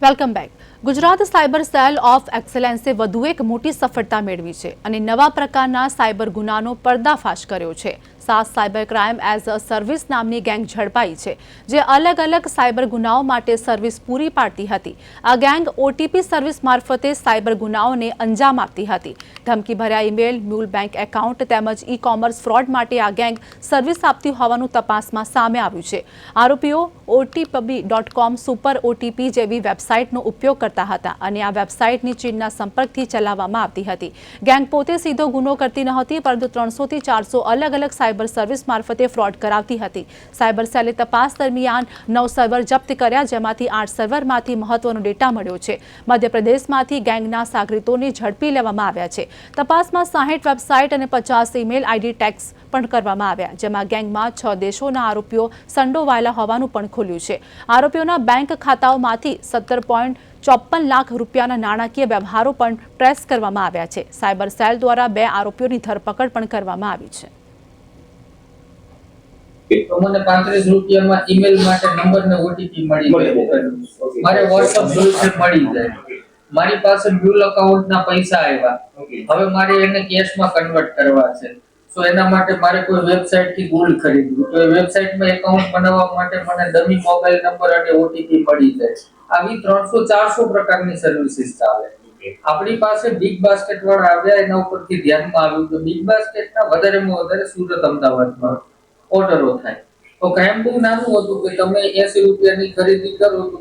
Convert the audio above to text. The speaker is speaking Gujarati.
Welcome back Gujarat cyber cell of એક્સેલન્સે વધુ એક મોટી સફળતા મેળવી છે અને નવા પ્રકારના સાયબર ગુનાનો પર્દાફાશ કર્યો છે. સાત cyber crime as a service નામની ગેંગ ઝડપાઈ છે, જે અલગ અલગ સાયબર ગુનાઓ માટે સર્વિસ પૂરી પાડતી હતી. આ ગેંગ ઓટીપી સર્વિસ મારફતે સાયબર ગુનાઓને અંજામ આપતી હતી. ધમકીભર્યા ઈમેલ, મ્યુલ બેંક એકાઉન્ટ તેમજ ઈ કોમર્સ ફ્રોડ માટે આ ગેંગ સર્વિસ આપતી હોવાનું તપાસમાં સામે આવ્યું છે. આરોપીઓ ઓટીપબી ડોટ કોમ સુપર ઓટીપી જેવી વેબસાઇટનો ઉપયોગ કરતા હતા અને આ વેબસાઇટની ચીનના સંપર્કથી ચલાવવામાં આવતી હતી. ગેંગ પોતે સીધો ગુનો કરતી નહોતી પરંતુ ત્રણસોથી ચારસો અલગ અલગ સાયબર સર્વિસ મારફતે ફ્રોડ કરાવતી હતી. સાયબર સેલે તપાસ દરમિયાન નવ સર્વર જપ્ત કર્યા, જેમાંથી આઠ સર્વરમાંથી મહત્વનો ડેટા મળ્યો છે. મધ્યપ્રદેશમાંથી ગેંગના સાગરીતોને ઝડપી લેવામાં આવ્યા છે. તપાસમાં સાહીઠ વેબસાઇટ અને પચાસ ઈમેલ આઈડી ટેક્સ પણ કરવામાં આવ્યા, જેમાં ગેંગમાં છ દેશોના આરોપીઓ સંડોવાયેલા હોવાનું પણ ખુલ્યું છે. આરોપીઓના બેંક ખાતાઓમાંથી સત્તર પોઈન્ટ ચોપન લાખ રૂપિયાના નાણાકીય વ્યવહારો પણ ટ્રેસ કરવામાં આવ્યા છે. સાયબર સેલ દ્વારા બે આરોપીઓની ધરપકડ પણ કરવામાં આવી છે. મને પાંત્રીસ રૂપિયામાં ઈમેલ માટે નંબર ને ઓટીપી મળી ગયો. મારે વોટ્સઅપ સોલ્યુશન મળી જાય. મારી પાસે મ્યુલ અકાઉન્ટ ના પૈસા આવ્યા. હવે મારે એને કેશમાં કન્વર્ટ કરવા છે. તો એના માટે મારે કોઈ વેબસાઇટથી ગોલ્ડ ખરીદવું. તો એ વેબસાઇટમાં એકાઉન્ટ બનાવવા માટે મને ડમી મોબાઈલ નંબર અને ઓટીપી મળી જાય આવી ત્રણસો ચારસો પ્રકારની સર્વિસીસ ચાલે. આપણી પાસે બિગ બાસ્કેટ વાળા આવ્યા એના ઉપરથી ધ્યાનમાં આવ્યું કે બિગ બાસ્કેટના વધારેમાં વધારે સુરત અમદાવાદમાં ઓર્ડરો થાય. તો કાયમ બહુ નાનું હતું કે તમે એસી રૂપિયાની ખરીદી કરો તો